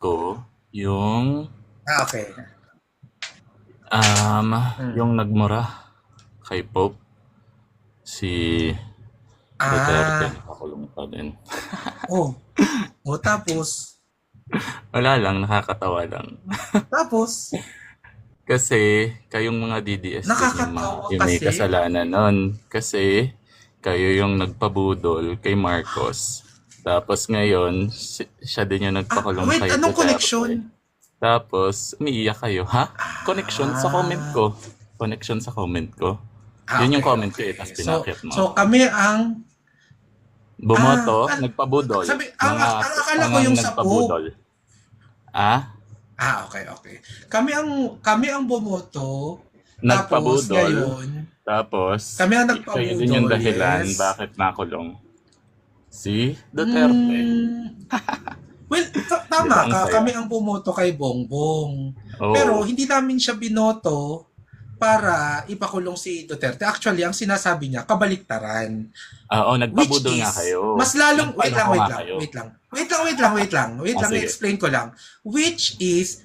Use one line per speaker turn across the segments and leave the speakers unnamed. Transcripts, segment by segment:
ko yung
Ah, okay.
um
Hmm.
yung nagmura kay Pope si Duterte
Ah,
nakakulong pa din.
oh. O tapos,
Wala lang, nakakatawa lang.
tapos,
Kasi kayong mga DDS din yung, mga,
Nakakatawa
yung may
kasi.
kasalanan nun. Kasi kayo yung nagpabudol kay Marcos. Tapos ngayon, si- siya din yung
ah,
nagpakulong
wait,
kay
anong connection?
Tapos, umiiyak kayo. Ha? Connection sa comment ko. Connection sa comment ko.
Ah,
Yun yung
okay,
comment ko eh, tapos
So,
pinakit mo.
so kami ang,
Bumoto,
ah, ah,
nagpabudol.
sabi- ang-
Mga-
ang akala ko
mga
yung sa
nagpabudol. Ah?
ah, okay, okay. Kami ang, kami ang bumoto, tapos
Nagpabudol.
ngayon,
Tapos,
Kami ang
kayo
nagpabudol,
din yung dahilan
yes.
bakit nakulong. Si Duterte.
Hmm. well, ta- tama ka. Kami ang bumoto kay Bongbong.
Oo.
Pero hindi namin siya binoto para ipakulong si Duterte. Actually, ang sinasabi niya, kabaliktaran.
Oo,
Which
nagpabudol
is,
nga kayo.
mas lalong, wait lang, wait lang, wait lang. Wait lang, wait lang, wait lang. Wait
Ah,
lang,
sige.
explain ko lang. Which is,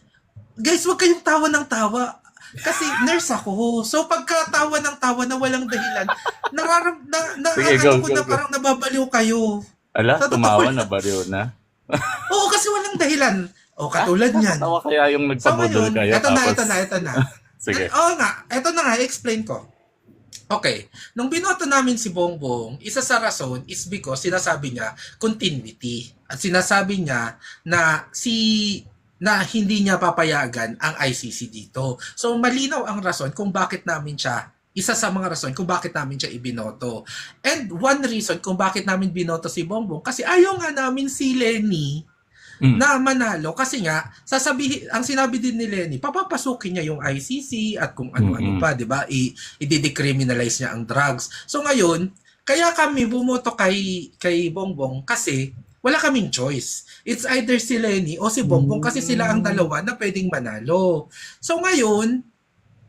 guys, wag kayong tawa ng tawa. Kasi nurse ako. So pagkatawa ng tawa na walang dahilan, nararam na, na,
Sige, go,
ko
go,
na
go.
parang nababaliw kayo.
Ala,
Sa
tumawa na bariw na.
Oo, kasi walang dahilan. O, katulad niyan.
Tawa kaya yung
So
nagpabudol
ngayon,
kayo.
na,
tapos,
eto na, eto na.
Sige.
Oo nga, eto na nga, explain ko. Okay, nung binoto namin si Bongbong, isa sa rason is because sinasabi niya continuity. At sinasabi niya na si na hindi niya papayagan ang ICC dito. So malinaw ang rason kung bakit namin siya isa sa mga rason kung bakit namin siya ibinoto. And one reason kung bakit namin binoto si Bongbong kasi ayaw nga namin si Lenny
Mm.
na manalo kasi nga sasabihin ang sinabi din ni Lenny papapasukin niya yung ICC at kung ano-ano
Mm-mm.
pa 'di ba i i-decriminalize niya ang drugs so ngayon kaya kami bumoto kay kay Bongbong kasi wala kaming choice it's either si Lenny o si Bongbong kasi sila ang dalawa na pwedeng manalo so ngayon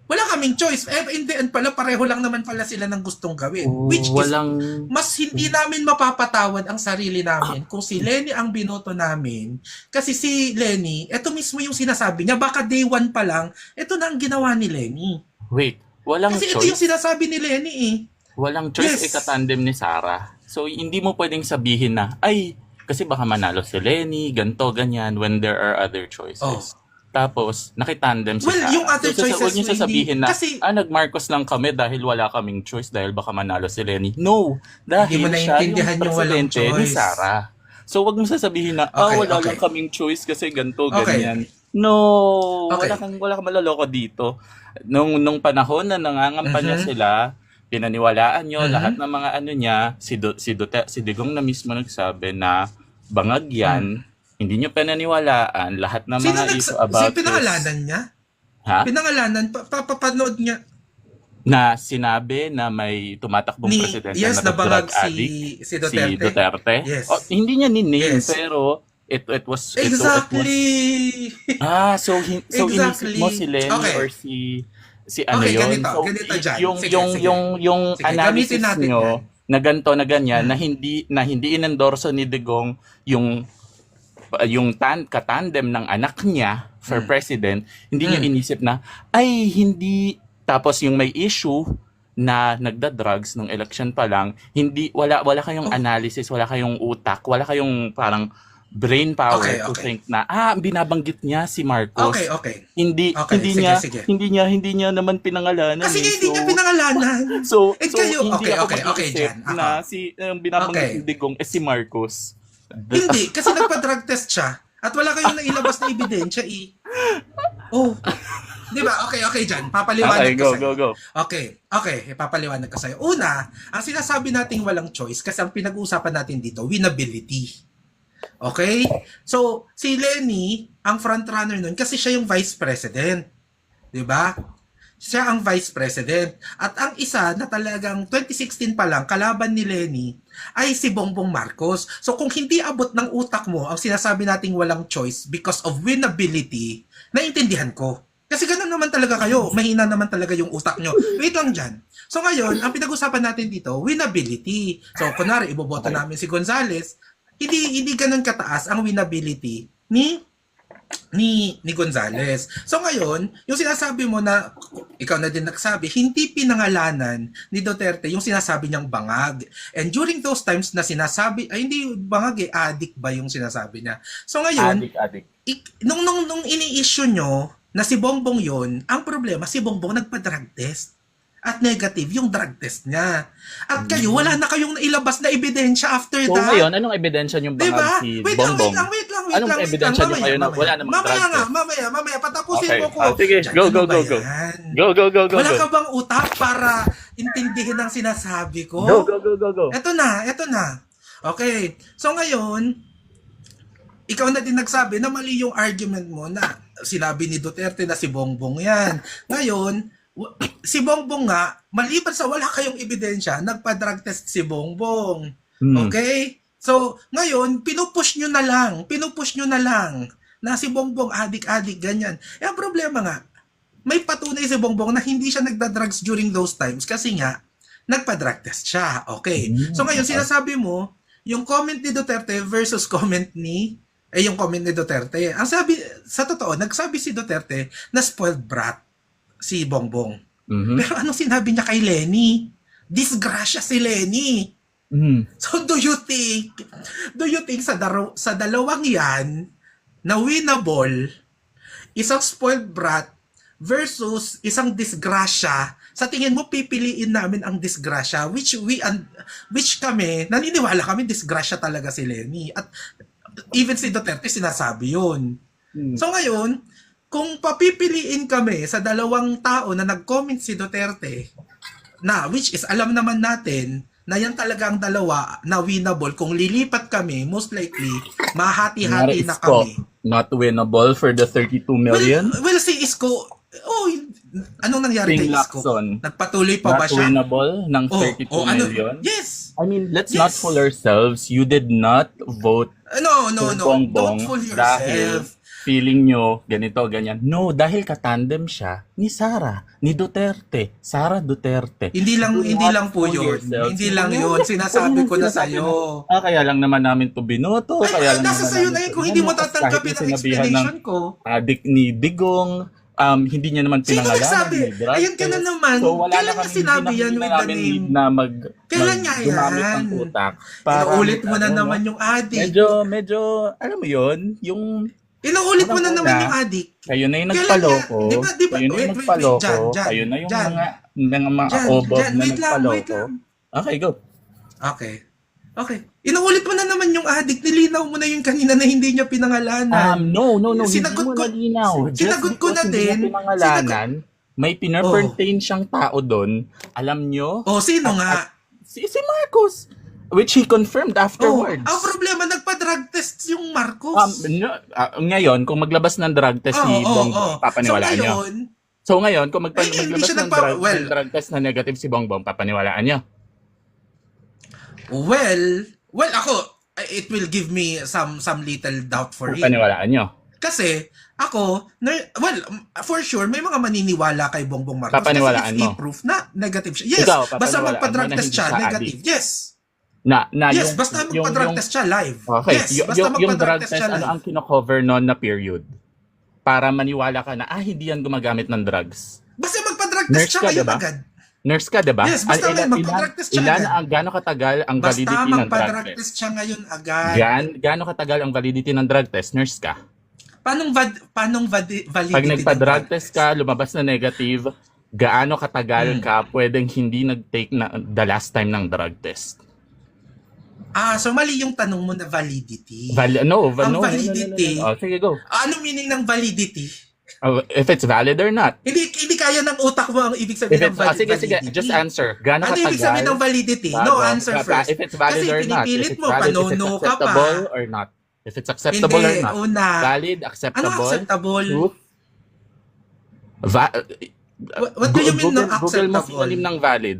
wala kaming choice eh in the end pala pareho lang naman pala sila ng gustong gawin which is
Walang...
mas hindi namin mapapatawad ang sarili namin kung si Lenny ang binoto namin. Kasi si Lenny, ito mismo yung sinasabi niya, baka day one pa lang, ito na ang ginawa ni Lenny.
Wait, walang
Kasi ito
choice.
yung sinasabi ni Lenny eh.
Walang choice
Yes.
ikatandem ni Sarah. So, hindi mo pwedeng sabihin na, ay, kasi baka manalo si Lenny, ganto, ganyan, when there are other choices. Tapos, nakitandem si
Oh. Well,
Sarah.
yung other
so,
choices
Huwag niyo sasabihin na,
kasi-
ah, nag-Marcos lang kami dahil wala kaming choice dahil baka manalo si Lenny. No! Dahil
Hindi mo
siya
yung
presidente ni
choice.
Sarah. So, wag mo sasabihin na, ah,
Okay,
wala
okay.
lang kaming choice kasi ganto,
Okay.
ganyan. No!
Okay.
Wala kang, wala kang malaloko dito. Nung, nung panahon na nangangampanya
Mhm.
sila, pinaniwalaan nyo
Mhm.
lahat ng mga ano niya, si, Do, si, Dute, si Digong na mismo nagsabi na bangag yan, hindi nyo pinaniwalaan lahat ng
Sino
mga
nags-
issue about
si pinangalanan niya?
Ha?
Pinangalanan, pa- pa- papanood niya.
Na sinabi na may tumatakbong
Ni,
presidente
yes,
na
nabangag
drug addict,
si, si
si
Duterte.
Duterte.
Yes.
Oh, hindi niya ni-name,
Yes.
pero it, it was... it- it was-
Exactly.
Ah, so hin- so
Exactly.
mo si Lenny
Okay.
or si si ano
Okay,
yun?
ganito,
so,
ganito dyan.
Yung
Sige,
yung
sige.
yung yung
Sige,
analysis nyo
yan.
na ganito na ganyan na hindi na hindi inendorso ni Digong yung yung tan katandem ng anak niya for
Hmm.
president, hindi niya
Hmm.
inisip na ay hindi tapos yung may issue na nagda-drugs nung election pa lang, hindi wala wala kayong
Oh.
analysis, wala kayong utak, wala kayong parang brain power
Okay,
to
okay.
think na ah binabanggit niya si Marcos.
Okay, okay.
Hindi
Okay,
hindi
sige,
niya
sige.
hindi niya hindi niya naman pinangalanan.
Kasi
eh.
hindi
So,
niya pinangalanan.
So,
Eh,
so
kayo-
hindi
okay,
ako
okay, okay, Jan. Ako.
na si um, binabanggit
Okay.
ni Digong eh si Marcos.
Hindi, kasi nagpa-drug test siya. At wala kayong nailabas na ebidensya eh. Oh. Di ba? Okay, okay dyan. Papaliwanag
Okay,
ko
go,
sa'yo.
go, go.
Okay, okay. Papaliwanag ko sa'yo. Una, ang sinasabi nating walang choice kasi ang pinag-uusapan natin dito, winnability. Okay? So, si Lenny, ang frontrunner nun, kasi siya yung vice president. Di ba? Siya ang vice president. At ang isa na talagang 2016 pa lang, kalaban ni Lenny, ay si Bongbong Marcos. So kung hindi abot ng utak mo ang sinasabi nating walang choice because of winnability, naiintindihan ko. Kasi ganun naman talaga kayo. Mahina naman talaga yung utak nyo. Wait lang dyan. So ngayon, ang pinag-usapan natin dito, winnability. So kunwari, iboboto
Okay.
namin si Gonzales, hindi, hindi ganun kataas ang winnability ni ni ni Gonzales. So ngayon, yung sinasabi mo na ikaw na din nagsabi, hindi pinangalanan ni Duterte yung sinasabi niyang bangag. And during those times na sinasabi, ay hindi bangag eh, addict ba yung sinasabi niya. So ngayon,
Adik, adik.
ik- nung, nung, nung ini-issue nyo na si Bongbong yon ang problema, si Bongbong nagpa-drug test. At negative yung drug test niya. At kayo, wala na kayong nailabas na ebidensya after
So
that.
ngayon, anong ebidensya yung
Diba?
bangag si
wait lang,
Bongbong?
wait lang, wait lang, wait
Anong
lang, wait
ebidensya
lang.
niyo kayo na wala namang
mamaya
drug
nga,
test?
mamaya, mamaya, patapusin
Okay.
mo ko.
Ah, sige,
Diyan,
go, go, go, go. Go, go, go, go,
Wala
go.
ka bang utak para intindihin ang sinasabi ko?
Go, go, go, go, go.
Eto na, eto na. Okay. So ngayon, ikaw na din nagsabi na mali yung argument mo na sinabi ni Duterte na si Bongbong yan. Ngayon, si Bongbong nga, maliban sa wala kayong ebidensya, nagpa-drug test si Bongbong.
Hmm.
Okay? So, ngayon, pinupush nyo na lang, pinupush nyo na lang na si Bongbong adik-adik, ganyan. Eh, ang problema nga, may patunay si Bongbong na hindi siya nagda-drugs during those times kasi nga, nagpa-drug test siya. Okay.
Mm.
So ngayon, sinasabi mo, yung comment ni Duterte versus comment ni, eh yung comment ni Duterte. Ang sabi, sa totoo, nagsabi si Duterte na spoiled brat si Bongbong.
Mhm.
Pero anong sinabi niya kay Lenny? Disgrasya si Lenny.
Mhm.
So do you think, do you think sa, daro, sa dalawang yan, na winnable, isang spoiled brat versus isang disgrasya, sa tingin mo pipiliin namin ang disgrasya, which we, un- which kami, naniniwala kami disgrasya talaga si Lenny. At even si Duterte sinasabi yun.
Hmm.
So ngayon, kung papipiliin kami sa dalawang tao na nag-comment si Duterte, na which is alam naman natin na yan talaga ang dalawa na winnable. Kung lilipat kami, most likely, mahati-hati na kami.
not winnable for the 32 million.
Well, well, si Isko, oh, anong nangyari
Ping
kay Isko?
Lacson,
Nagpatuloy pa ba
not
siya?
winnable ng
Oh,
32
oh, ano?
million.
Yes.
I mean, let's
Yes.
not fool ourselves. You did not vote
No, no,
for
no.
Bongbong
Don't fool
dahil
yourself.
Feeling nyo ganito, ganyan. No, dahil katandem siya ni Sara, ni Duterte. Sara Duterte.
Hindi lang,
Do
hindi lang po yun.
yourselves.
Hindi lang
Ano?
yun. Sinasabi ko na sa'yo.
Ah, kaya lang naman namin to binoto.
Ay,
kaya
ay,
lang
nasa
naman
sa'yo na yun kung hindi mo tatanggapin ang
sinabihan ng
explanation ko.
adik ni Digong, um, hindi niya naman
Sino
pinangalanan.
nagsabi?
may drug
Ayun ka na naman.
So, wala
Kailan
na kami,
sinabi yan with the name?
na mag,
Kailan
gumamit
yan?
ng utak.
Inuulit mo na
ano,
naman yung adik.
Medyo, medyo, alam mo yun, yung
Inuulit mo na naman yung adik.
kayo na yung nagpaloko,
di ba- di ba-
kayo na yung nagpaloko,
Jan, Jan,
kayo na yung
Jan.
mga, mga, mga
Jan, Jan,
na
wait lang, wait
nagpaloko.
lang.
Okay, go.
Okay. Okay. Inuulit mo na naman yung adik. Nilinaw mo na yung kanina na hindi niya pinangalanan.
Um, no, no, no.
Sinagot
hindi mo
ko-
nalinaw.
Sinagot ko na
hindi
din.
niya pinangalanan, may pinerpertain siyang tao doon. Alam nyo?
oh, sino nga?
Si, si Marcos. Which he confirmed
Oh,
afterwards.
ang problema, nagpa-drug test yung Marcos.
Um, no, ah, ngayon, kung maglabas ng drug test si
Oo, oo,
Bongbong,
oo.
papaniwalaan
so,
nyo. So ngayon, kung magpa-
Ay, hindi
maglabas ng,
nagpa-
drug,
well-
drug test na negative si Bongbong, papaniwalaan nyo.
well, well, ako, it will give me some some little doubt for it.
Papaniwalaan nyo.
Kasi, ako, well, for sure, may mga maniniwala kay Bongbong Marcos.
Papaniwalaan
kasi
mo.
if i-proof na negative siya. Yes,
Ikaw,
basta magpa-drug test siya negative. Yes.
Na, na
yes,
yung,
basta
yung-
magpa-drug test siya live.
Okay,
yes,
yung,
basta
yung, drug
test
test, ano ang kino-cover noon na period? Para maniwala ka na, ah, hindi yan gumagamit ng drugs.
Basta magpa-drug test siya
ka,
ngayon
diba?
agad.
Nurse ka, di ba?
Yes, basta may magpa-drug test siya
ilan
agad.
ang gaano katagal ang
Basta
validity ng drug
magpa-drug
test?
test siya ngayon agad.
Gan, gaano katagal ang validity ng drug test? Nurse ka.
Paanong, vad- paanong validity
Pag nagpa-drug
drug
test ka, lumabas na negative, gaano katagal
Hmm.
ka pwedeng hindi nag-take na the last time ng drug test?
Ah, so mali yung tanong mo na validity.
Val- no, va-
Ang
no, no, no, no, no,
validity-
no. Oh, sige, go.
Ah, ano meaning ng validity?
Oh, if it's valid or not.
Hindi hindi kaya ng utak mo ang ibig sabihin ng
ah,
valid-
sige, sige,
validity.
just answer. Gaano
Ano
katagal?
ibig sabihin ng validity? No,
bago-
answer
ba-
first.
If it's valid
Kasi
or not. If
pinipilit mo, panono ka pa.
acceptable or not. If it's acceptable
Hindi,
or not.
una.
Valid,
Ano
acceptable.
acceptable?
Proof. Va-
What, what do you mean
Google,
ng
Google mo
acceptable?
synonym ng valid.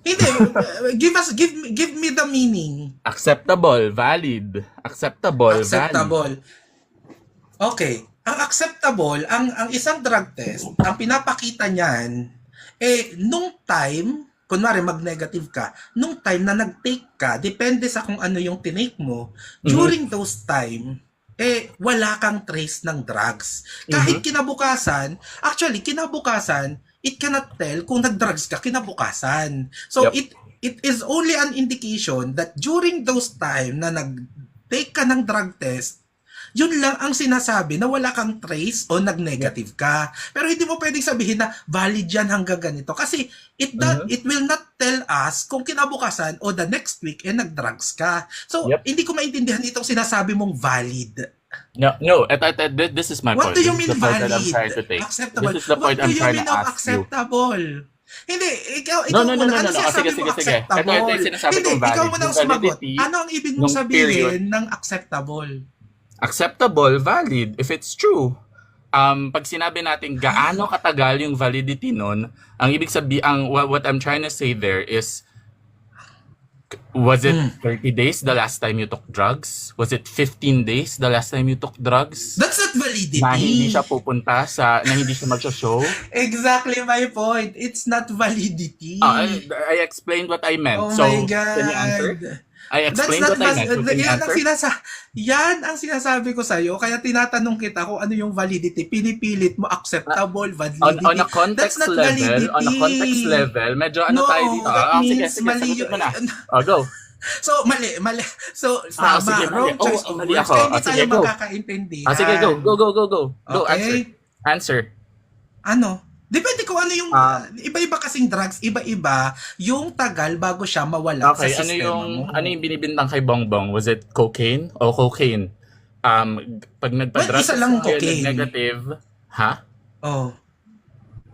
Hindi, uh, give us give me give me the meaning.
Acceptable, valid. Acceptable, valid.
Acceptable. Okay. Ang acceptable, ang ang isang drug test, ang pinapakita niyan eh nung time, kunwari mag-negative ka, nung time na nag-take ka, depende sa kung ano yung tinake mo,
Mhm.
during those time, eh wala kang trace ng drugs. Kahit kinabukasan, actually kinabukasan, it cannot tell kung nag-drugs ka kinabukasan. So
Yup.
it it is only an indication that during those time na nag-take ka ng drug test, yun lang ang sinasabi na wala kang trace o nag-negative ka. Pero hindi mo pwedeng sabihin na valid yan hanggang ganito. Kasi it, do-
Mhm.
it will not tell us kung kinabukasan o the next week eh nag-drugs ka. So,
Yep.
hindi ko maintindihan itong sinasabi mong valid.
No, no, et, et, thi- this is my
What
point.
do you
This
mean
I'm
valid?
trying to take.
Acceptable.
This is the
What
point
do
I'm
you
trying
mean
to ask you.
acceptable? Hindi, ikaw,
No,
ikaw
no, no,
muna.
no,
ano
no, no.
sinasabi
Sige, sige, sige. Ito, ito yung sinasabi
Hindi,
valid.
ikaw muna ang sumagot. Ano ang ibig mong sabihin ng acceptable?
acceptable, valid, if it's true. Um, pag sinabi natin gaano katagal yung validity nun, ang ibig sabi ang what, what I'm trying to say there is was it
Hmm.
30 days the last time you took drugs? Was it 15 days the last time you took drugs?
That's not validity.
na hindi siya pupunta sa na hindi siya mag-show?
Exactly my point. It's not validity.
Ah, I, I explained what I meant.
oh
so,
my God.
can you answer? I
That's
explained
not
what I
vas-
meant. You
yan, ang sinasa yan ang sinasabi ko sa'yo. Kaya tinatanong kita kung ano yung validity. Pinipilit mo acceptable,
on,
validity.
on a
That's
context
not
level,
validity.
on a context level, medyo ano
no,
tayo dito?
that
Ah, sige,
means
sige,
mali
sagutin
yun.
mo na. Oh, go.
So, mali, mali. So,
Ah,
tama.
sige, mali.
wrong
Oh,
choice of
mali ako.
Kaya hindi
Ah, sige,
tayo
go.
magkakaintindihan.
Ah, sige, go. Go, go, go, go. Go,
Okay?
answer. Answer.
Ano? Depende kung ano yung,
Ah.
iba-iba kasing drugs, iba-iba yung tagal bago siya mawala
Okay,
sa
ano
sistema
yung,
mo.
ano yung binibintang kay Bongbong? Was it cocaine o cocaine? Um, pag nagpa-drug
Well, isa lang
test
cocaine.
negative, ha?
Oh.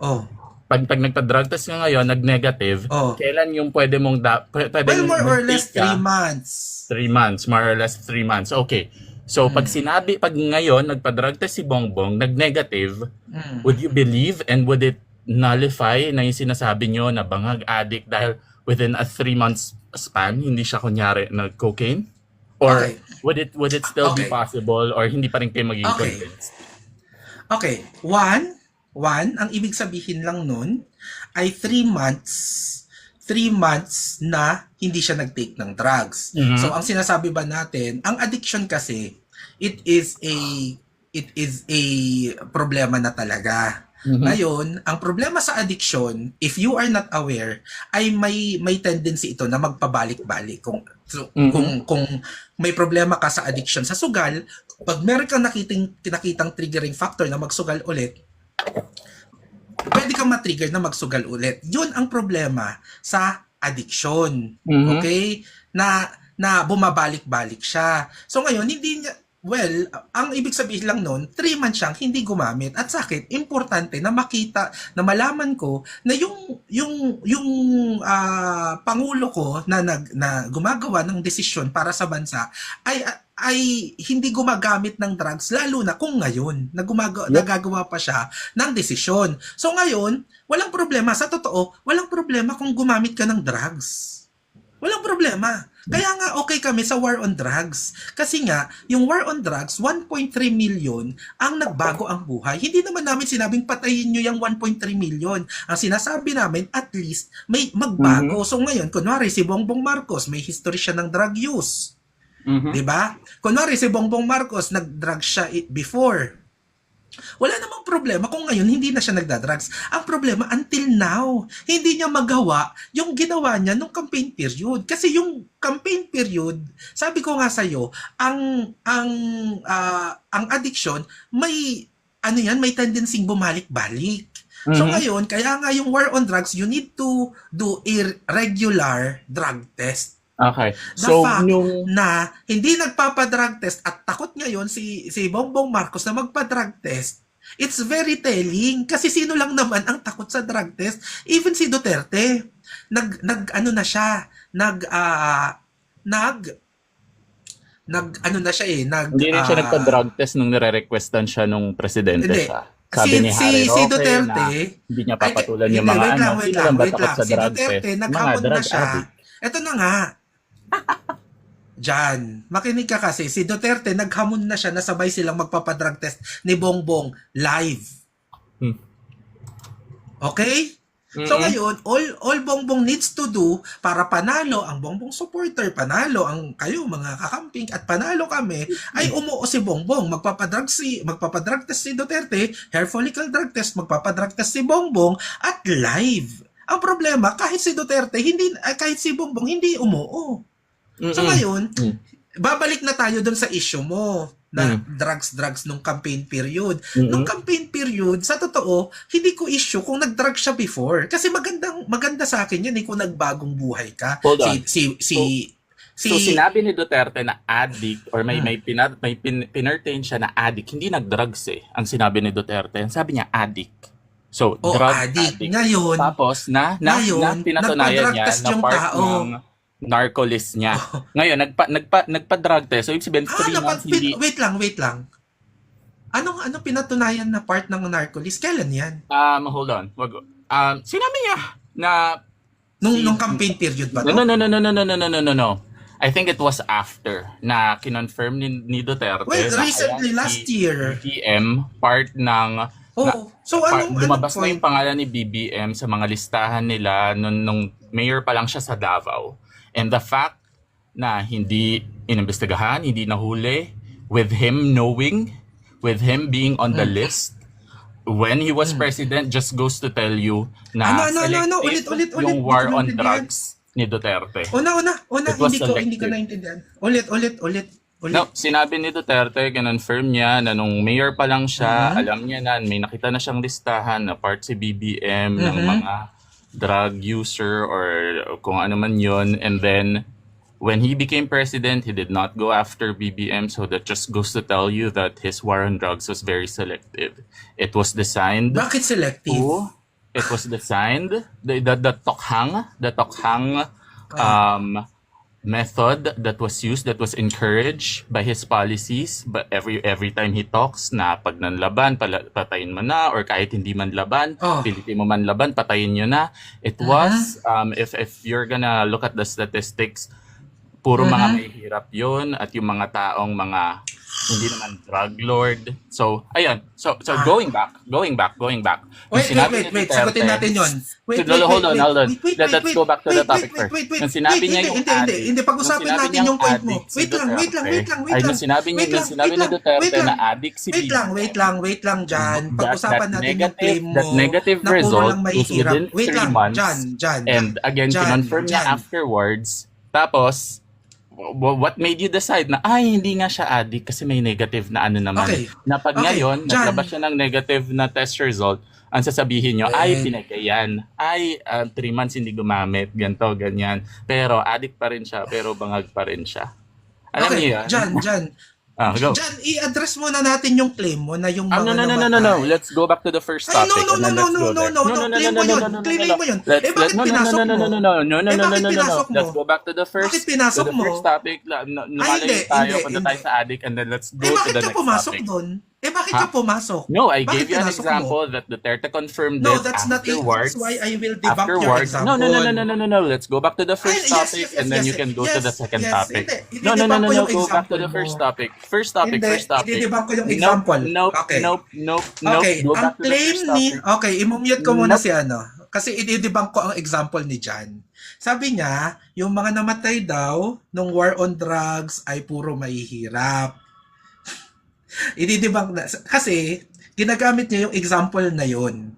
Oh.
Pag, pag nagpa-drug test ka ngayon, nag-negative,
Oh.
kailan yung pwede mong, da, pwede
Well, more or less
ka?
three months.
Three months, more or less three months. Okay. So, pag
Hmm.
sinabi, pag ngayon, nagpa-drug test si Bongbong, nag-negative,
Mm.
would you believe and would it nullify na yung sinasabi nyo na bangag addict dahil within a three months span, hindi siya kunyari nag-cocaine? Or
Okay.
would it would it still be
Okay.
possible or hindi pa rin kayo maging
Okay.
convinced?
Okay, one, one, ang ibig sabihin lang nun ay three months, three months na hindi siya nag-take ng drugs.
Mhm.
So, ang sinasabi ba natin, ang addiction kasi, it is a, it is a problema na talaga.
Mhm.
Ngayon, ang problema sa addiction, if you are not aware, ay may may tendency ito na magpabalik-balik. Kung so,
Mhm.
kung kung may problema ka sa addiction sa sugal, pag meron kang nakiting tinakitang triggering factor na magsugal ulit, pwede kang ma-trigger na magsugal ulit. 'Yun ang problema sa addiction.
Mhm.
Okay? Na na bumabalik-balik siya. So ngayon, hindi niya Well, ang ibig sabihin lang nun, 3 months siyang hindi gumamit. At sa akin, importante na makita, na malaman ko na yung yung yung ah, pangulo ko na nag na gumagawa ng desisyon para sa bansa ay ay hindi gumagamit ng drugs lalo na kung ngayon na gumaga,
Yep.
nagagawa pa siya ng desisyon. So ngayon, walang problema sa totoo, walang problema kung gumamit ka ng drugs. Walang problema. Kaya nga okay kami sa war on drugs. Kasi nga, yung war on drugs, 1.3 million ang nagbago ang buhay. Hindi naman namin sinabing patayin nyo yung 1.3 million. Ang sinasabi namin, at least may magbago. So ngayon, kunwari si Bongbong Marcos, may history siya ng drug use.
Mhm.
'Di ba? Kunwari si Bongbong Marcos nag-drug siya before. Wala namang problema kung ngayon hindi na siya nagda-drugs. Ang problema until now, hindi niya magawa yung ginawa niya nung campaign period. Kasi yung campaign period, sabi ko nga sa iyo, ang ang ah, ang addiction may ano yan, may tendency bumalik-balik. So
Mhm.
ngayon, kaya nga yung war on drugs, you need to do a regular drug test
Okay.
The
So,
fact
yung
na hindi nagpapadrug test at takot ngayon si si Bongbong Marcos na magpa-drug test. It's very telling kasi sino lang naman ang takot sa drug test? Even si Duterte nag nag ano na siya, nag ah, nag nag ano na siya eh, nag
hindi rin siya
ah,
nagpa-drug test nung nire-requestan siya nung presidente
Hindi.
siya.
si,
Sabi ni
si,
Harry
si
Roque
Duterte,
na hindi niya
Ay,
papatulan
hindi,
yung mga
wait
ano.
lang, wait
Sino
lang,
lang ba takot
lang.
sa
Si
drug
Duterte,
test? Mga
naghamon na
drug
siya.
addict.
Ito na nga. Jan, makinig ka kasi. Si Duterte, naghamon na siya na sabay silang magpapadrug test ni Bongbong live.
Hmm.
Okay? So ngayon, all all Bongbong needs to do para panalo ang Bongbong supporter, panalo ang kayo mga kakamping at panalo kami ay umuo si Bongbong, magpapadrug si magpapadrug test si Duterte, hair follicle drug test, magpapadrug test si Bongbong at live. Ang problema, kahit si Duterte, hindi ah, kahit si Bongbong hindi umuo. So
Mm-mm.
ngayon,
Mm.
babalik na tayo doon sa issue mo na
Mm.
drugs drugs nung campaign period.
Mm-mm.
Nung campaign period, sa totoo, hindi ko issue kung nag-drug siya before. Kasi magandang maganda sa akin yun eh kung nagbagong buhay ka.
Hold
si
on.
si si si
So sinabi ni Duterte na addict or may
Hmm.
may pina, may pin, pinertain siya na addict, hindi nag-drugs eh. Ang sinabi ni Duterte, ang sabi niya addict. So,
oh,
drug
addict.
addict.
Ngayon,
Tapos na na,
Ngayon,
na pinatunayan niya na part
tao.
ng narcolist niya. Ngayon, nagpa, nagpa, nagpa-drug test. So, ibig sabihin,
ah,
three months hindi...
wait lang, wait lang. Anong ano pinatunayan na part ng narcolis? Kailan yan?
Um, hold on. Wag, um, sinabi niya na...
Nung
Si-
nung campaign period ba?
No, no, no, no, no, no, no, no, no, no, no. I think it was after na kinonfirm ni, ni Duterte
Well,
na
recently, last year.
BBM, part ng
Oh, so
pa-
anong, anong
lumabas na
point?
yung pangalan ni BBM sa mga listahan nila nung, nung mayor pa lang siya sa Davao. And the fact na hindi inimbestigahan, hindi nahuli, with him knowing, with him being on the
Hmm.
list, when he was president, just goes to tell you na
Ano, ano, ano, ano? Ulit, ulit, ulit.
yung war on drugs ni Duterte.
Una, una, una,
It was
hindi ko, hindi ko naintindihan. Ulit, ulit, ulit, ulit.
No, sinabi ni Duterte, kinonfirm niya na nung mayor pa lang siya,
Mhm.
alam niya na, may nakita na siyang listahan na part si BBM ng
Mhm.
mga drug user or kung ano man yon And then, when he became president, he did not go after BBM. So that just goes to tell you that his war on drugs was very selective. It was designed
Bakit selective?
to, it was designed, the, the, the tokhang, the tokhang
Ah.
um, method that was used, that was encouraged by his policies. But every every time he talks na pag nanlaban, pala, patayin mo na, or kahit hindi man laban,
Oh.
pilitin mo man laban, patayin nyo na. It was, um, if, if you're gonna look at the statistics, puro mga
Mhm.
may hirap yun at yung mga taong mga hindi naman drug lord. So, ayun. So, so
Ah.
going back, going back, going back.
Wait, wait, wait, wait. Sagutin natin yon. Wait,
So,
wait,
hold
wait,
on,
wait,
hold on.
wait, wait,
Let-
wait,
let's go back to the
wait,
topic
wait,
first.
Wait, wait,
Nung sinabi
wait,
niya yung
hindi, hindi, hindi.
Sinabi
natin yung point mo. Wait lang, wait lang, wait lang, wait lang.
sinabi niya,
Wait
nung sinabi
wait
ni Duterte
wait
na addict si
Wait lang, wait lang, wait lang.
That-
Pag-usapan natin yung claim mo
that negative result
hirap.
within
Wait
three months. And again, kinonfirm niya afterwards. Tapos, what made you decide na, ay, hindi nga siya addict kasi may negative na ano naman.
Okay.
Na pag
Okay,
ngayon,
dyan.
naglabas siya ng negative na test result, ang sasabihin nyo, ay, pinagayan. Ay, uh, three months hindi gumamit, ganto, ganyan. Pero addict pa rin siya, pero bangag pa rin siya. Alam
okay,
niyo yan?
dyan, dyan.
Ah, go.
Dyan, i-address muna natin yung claim mo na yung
Ah,
mga
no, no, no, no, no, no.
namatay.
Let's go back to the first
Ay,
topic.
no, no, no,
let's
no,
go
no,
there.
no, no, claim mo yun. Claimin mo yun. Eh, bakit
no, no, no,
pinasok
no, no,
mo?
no, no, no, no, no,
Eh,
no, no,
bakit
no, no, no. Let's
mo?
go back to the first,
Bakit pinasok
to the
mo?
first topic.
Ay,
Lumalayo
hindi,
tayo,
hindi,
punta
hindi.
tayo sa addict, and then let's go
Eh,
to
bakit
the
ka
next
pumasok
topic.
doon? Bakit
Ha?
ka pumasok?
No, I
Bakit
gave you an
pinasok mo?
example that Duterte confirmed
No,
this
that's not it.
afterwards.
That's why I will debunk your
afterwards.
example.
No, no, no, no, no, no, no, no. Let's go back to the first
Ay, yes,
topic,
yes, yes,
and then
yes,
you can go to
yes,
the second
yes.
topic.
Hindi,
No, no, no, no, no. Go back to
example
the first topic. First topic,
Hindi,
first topic.
ididebunk ko yung
Nope,
example.
Nope,
Okay.
nope, nope, nope.
Okay,
Go
ang
to
claim ni... Okay, imumute ko muna
Nope.
si ano. Kasi ididebunk ko ang example ni Jan. Sabi niya, yung mga namatay daw nung war on drugs ay puro mahihirap. Ididebunk na. Kasi, ginagamit niya yung example na yun.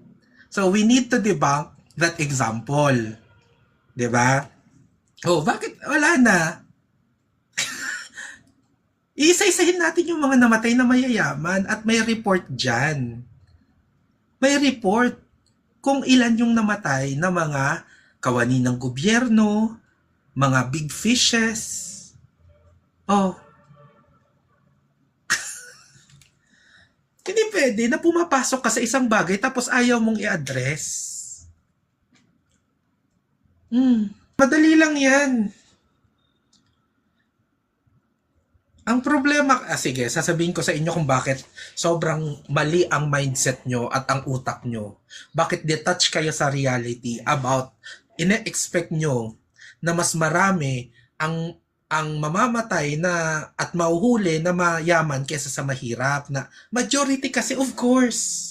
So, we need to debunk that example. ba? Oh, bakit? Wala na. Isa-isahin natin yung mga namatay na mayayaman at may report dyan. May report kung ilan yung namatay na mga kawani ng gobyerno, mga big fishes. Oh. Hindi pwede na pumapasok ka sa isang bagay tapos ayaw mong i-address. Hmm. Madali lang yan. Ang problema, ah, sige, sasabihin ko sa inyo kung bakit sobrang mali ang mindset nyo at ang utak nyo. Bakit detach kayo sa reality about ine-expect nyo na mas marami ang ang mamamatay na at mauhuli na mayaman kaysa sa mahirap na majority kasi of course.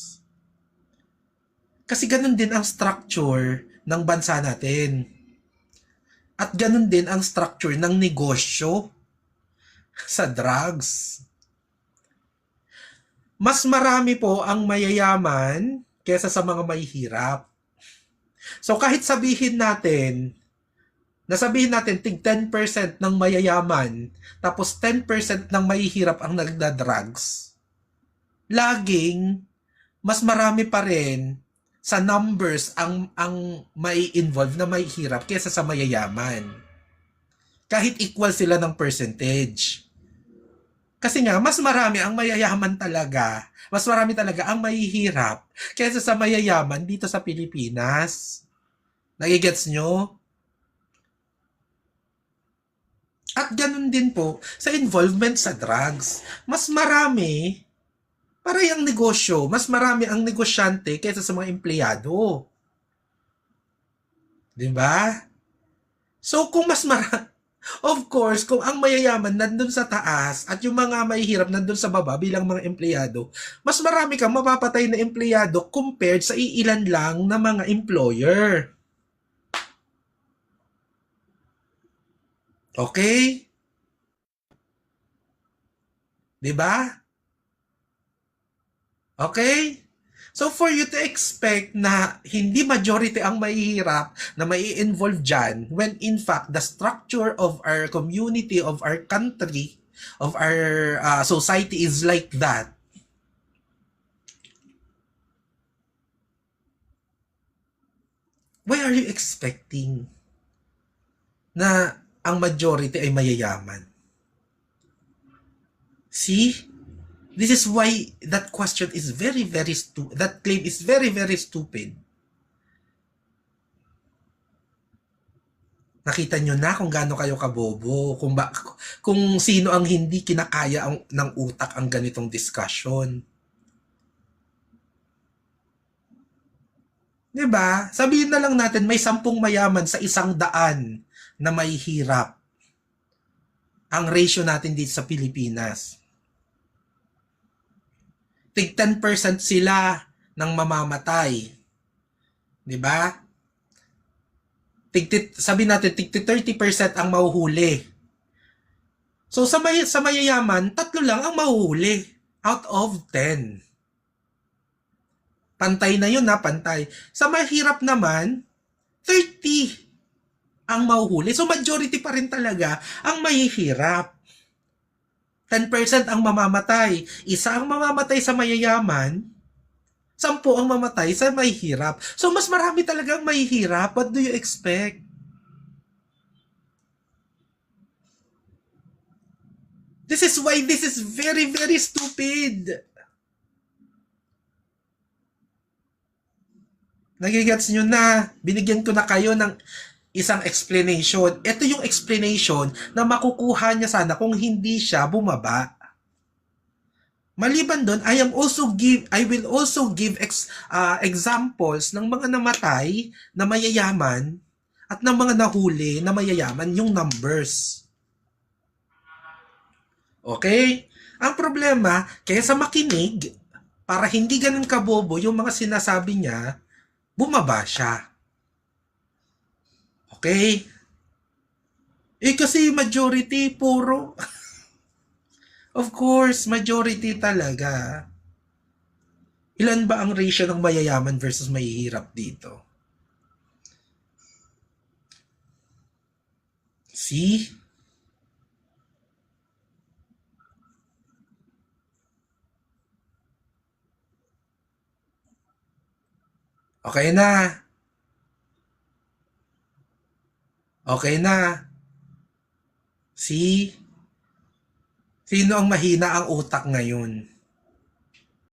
Kasi ganun din ang structure ng bansa natin. At ganun din ang structure ng negosyo sa drugs. Mas marami po ang mayayaman kesa sa mga mahihirap. So kahit sabihin natin, nasabihin natin tig 10% ng mayayaman, tapos 10% ng mahihirap ang nagda-drugs, laging mas marami pa rin sa numbers ang ang may involve na may hirap kaysa sa mayayaman. Kahit equal sila ng percentage. Kasi nga, mas marami ang mayayaman talaga. Mas marami talaga ang mahihirap kaysa sa mayayaman dito sa Pilipinas. Nagigets nyo? At ganun din po sa involvement sa drugs. Mas marami para yung negosyo, mas marami ang negosyante kaysa sa mga empleyado. 'Di ba? So kung mas marami, of course, kung ang mayayaman nandun sa taas at yung mga mahihirap nandun sa baba bilang mga empleyado, mas marami kang mapapatay na empleyado compared sa iilan lang na mga employer. Okay? 'Di ba? Okay? So for you to expect na hindi majority ang mahihirap na mai involve dyan, when in fact the structure of our community, of our country, of our uh, society is like that, why are you expecting na ang majority ay mayayaman? See? This is why that question is very, very stupid. That claim is very, very stupid. Nakita nyo na kung gaano kayo kabobo, kung, ba, kung sino ang hindi kinakaya ang, ng utak ang ganitong discussion. 'Di ba? Sabihin na lang natin may sampung mayaman sa isang daan na may hirap. Ang ratio natin dito sa Pilipinas tig 10% sila ng mamamatay. 'Di ba? Tig sabi natin tig 30% ang mahuhuli. So sa may sa mayayaman, tatlo lang ang mahuhuli out of 10. Pantay na 'yun na, pantay. Sa mahirap naman, 30 ang mahuhuli. So majority pa rin talaga ang mahihirap. 10% ang mamamatay. Isa ang mamamatay sa mayayaman, sampu ang mamatay sa mahihirap. So, mas marami talagang mahihirap. What do you expect? This is why this is very, very stupid. Nagigets nyo na. Binigyan ko na kayo ng isang explanation. Ito yung explanation na makukuha niya sana kung hindi siya bumaba. Maliban doon, I am also give I will also give ex, uh, examples ng mga namatay na mayayaman at ng mga nahuli na mayayaman yung numbers. Okay? Ang problema, kaysa makinig, para hindi ganun kabobo yung mga sinasabi niya, bumaba siya. Okay? Eh kasi majority puro. of course, majority talaga. Ilan ba ang ratio ng mayayaman versus mahihirap dito? See? Okay na. Okay na. See? Sino ang mahina ang utak ngayon?